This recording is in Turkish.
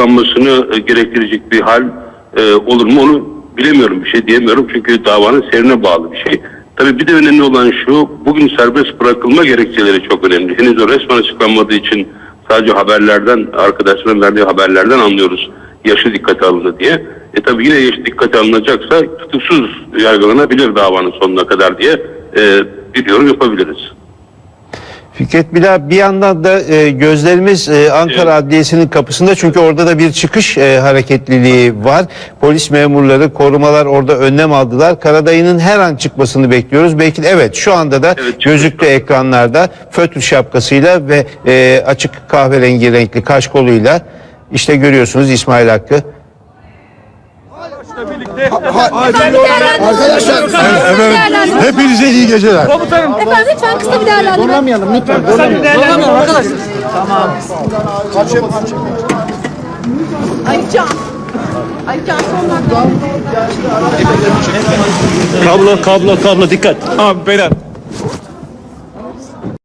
açıklanmasını e, gerektirecek bir hal e, olur mu onu bilemiyorum. Bir şey diyemiyorum çünkü davanın seyrine bağlı bir şey. Tabii bir de önemli olan şu, bugün serbest bırakılma gerekçeleri çok önemli. Henüz o resmen açıklanmadığı için sadece haberlerden, arkadaşların verdiği haberlerden anlıyoruz yaşı dikkate alındı diye. E tabii yine yaş dikkate alınacaksa tutuksuz yargılanabilir davanın sonuna kadar diye e, bir yorum yapabiliriz. Fikret Bila bir yandan da e, gözlerimiz e, Ankara Adliyesi'nin kapısında çünkü orada da bir çıkış e, hareketliliği var. Polis memurları, korumalar orada önlem aldılar. Karadayı'nın her an çıkmasını bekliyoruz. Belki evet şu anda da Evet, gözüktü ekranlarda fötr şapkasıyla ve e, açık kahverengi renkli kaşkoluyla işte görüyorsunuz İsmail Hakkı. Arkadaşlar Efendim, hepinize iyi geceler. efendim lütfen kısa bir değerlendirme. Dolanmayalım lütfen. Aycan. Aycan son dakika. Kablo kablo kablo dikkat. Abi beyler